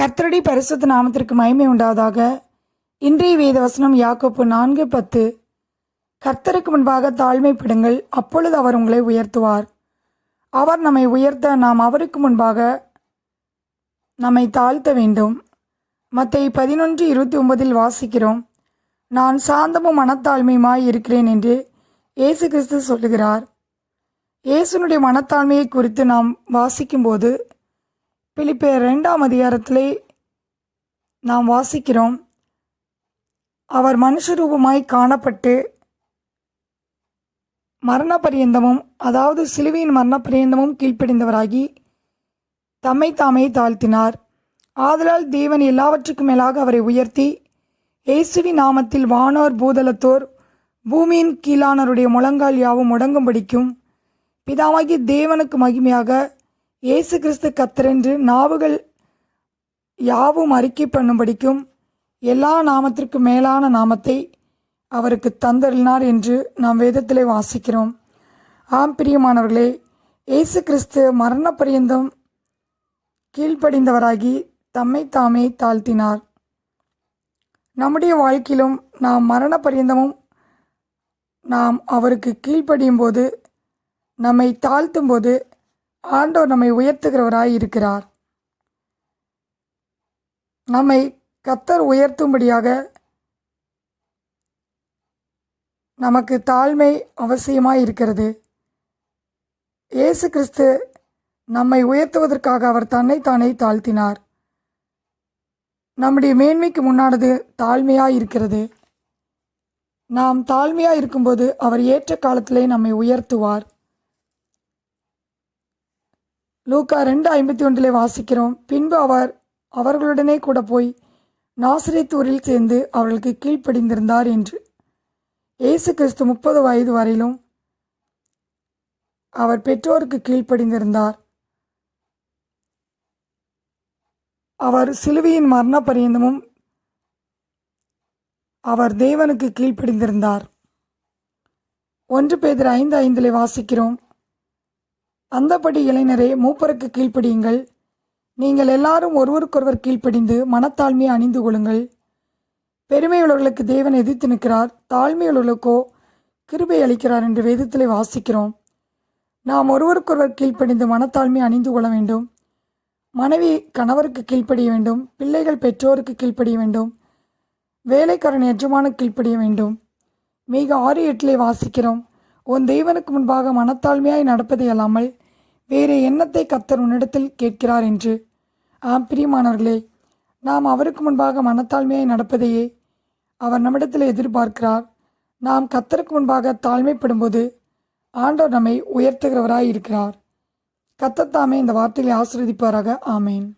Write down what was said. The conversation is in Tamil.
கர்த்தருடைய பரிசுத்த நாமத்திற்கு மகிமை உண்டாவதாக. இன்றைய வேத வசனம் யாக்கோப்பு நான்கு பத்து. கர்த்தருக்கு முன்பாக தாழ்மைப்படுங்கள் அப்பொழுது அவர் உங்களை உயர்த்துவார். அவர் நம்மை உயர்த்த நாம் அவருக்கு முன்பாக நம்மை தாழ்த்த வேண்டும். மத்தை பதினொன்று இருபத்தி ஒன்பதில் வாசிக்கிறோம் நான் சாந்தமும் மனத்தாழ்மையுமாய் இருக்கிறேன் என்று இயேசு கிறிஸ்து சொல்லுகிறார். இயேசுனுடைய மனத்தாழ்மையை குறித்து நாம் வாசிக்கும்போது பிலிப்பே ரெண்டாம் அதிகாரத்திலே நாம் வாசிக்கிறோம். அவர் மனுஷரூபமாய் காணப்பட்டு மரணப்பரியந்தமும் அதாவது சிலுவையின் மரணப்பரியந்தமும் கீழ்ப்படிந்தவராகி தம்மை தாமே தாழ்த்தினார். ஆதலால் தேவன் எல்லாவற்றுக்கும் மேலாக அவரை உயர்த்தி இயேசுவி நாமத்தில் வானோர் பூதலத்தோர் பூமியின் கீழானருடைய முழங்கால் யாவும் முடங்கும்படிக்கும் பிதாவாகி தேவனுக்கு மகிமையாக இயேசு கிறிஸ்து கத்தரென்று நாவுகள் யாவும் அறிக்கை பண்ணும்படிக்கும் எல்லா நாமத்திற்கும் மேலான நாமத்தை அவருக்கு தந்தருளினார் என்று நாம் வேதத்திலே வாசிக்கிறோம். ஆம் பிரியமானவர்களே இயேசு கிறிஸ்து மரண பரியந்தம் கீழ்ப்படிந்தவராகி தம்மை தாமே தாழ்த்தினார். நம்முடைய வாழ்க்கையிலும் நாம் மரண பரியந்தமும் நாம் அவருக்கு கீழ்ப்படியும் போது நம்மை தாழ்த்தும் போது ஆண்டவர் நம்மை உயர்த்துகிறவராய் இருக்கிறார். நம்மை கத்தர் உயர்த்தும்படியாக நமக்கு தாழ்மை அவசியமாக இருக்கிறது. இயேசு கிறிஸ்து நம்மை உயர்த்துவதற்காக அவர் தன்னை தானே தாழ்த்தினார். நம்முடைய மேன்மைக்கு முன்னானது தாழ்மையாக இருக்கிறது. நாம் தாழ்மையாக இருக்கும்போது அவர் ஏற்ற காலத்திலே நம்மை உயர்த்துவார். லூக்கா ரெண்டு ஐம்பத்தி ஒன்றிலே வாசிக்கிறோம். பின்பு அவர் அவர்களுடனே கூட போய் நாசிரியத்தூரில் சேர்ந்து அவர்களுக்கு கீழ்ப்படிந்திருந்தார் என்று. இயேசு கிறிஸ்து முப்பது வயது வரையிலும் அவர் பெற்றோருக்கு கீழ்ப்படிந்திருந்தார். அவர் சிலுவையின் மரண பரியந்தமும் அவர் தேவனுக்கு கீழ்ப்படிந்திருந்தார். ஒன்று பேதர் ஐந்து ஐந்திலே வாசிக்கிறோம். அந்தபடி இளைஞரே மூப்பருக்கு கீழ்ப்படியுங்கள். நீங்கள் எல்லாரும் ஒருவருக்கொருவர் கீழ்ப்படிந்து மனத்தாழ்மையை அணிந்து கொள்ளுங்கள். பெருமையுள்ளவர்களுக்கு தேவன் எதிர்த்து நிற்கிறார் தாழ்மையுள்ளவர்களுக்கோ கிருபை அளிக்கிறார் என்று வேதத்திலே வாசிக்கிறோம். நாம் ஒருவருக்கொருவர் கீழ்ப்படிந்து மனத்தாழ்மை அணிந்து கொள்ள வேண்டும். மனைவி கணவருக்கு கீழ்ப்படிய வேண்டும் பிள்ளைகள் பெற்றோருக்கு கீழ்ப்படிய வேண்டும் வேலைக்காரன் எஜமான கீழ்ப்படிய வேண்டும். மிக ஆறு எட்டிலே வாசிக்கிறோம் உன் தெய்வனுக்கு முன்பாக மனத்தாழ்மையாய் நடப்பதை அல்லாமல் வேறு என்னத்தை கத்தர் உன்னிடத்தில் கேட்கிறார் என்று. ஆம் பிரியமானவர்களே நாம் அவருக்கு முன்பாக மனத்தாழ்மையாய் நடப்பதையே அவர் நம்மிடத்தில் எதிர்பார்க்கிறார். நாம் கத்தருக்கு முன்பாக தாழ்மைப்படும்போது ஆண்டவர் நம்மை உயர்த்துகிறவராய் இருக்கிறார். கத்தத்தாமே இந்த வார்த்தையை ஆசிர்வதிப்பாராக. ஆமேன்.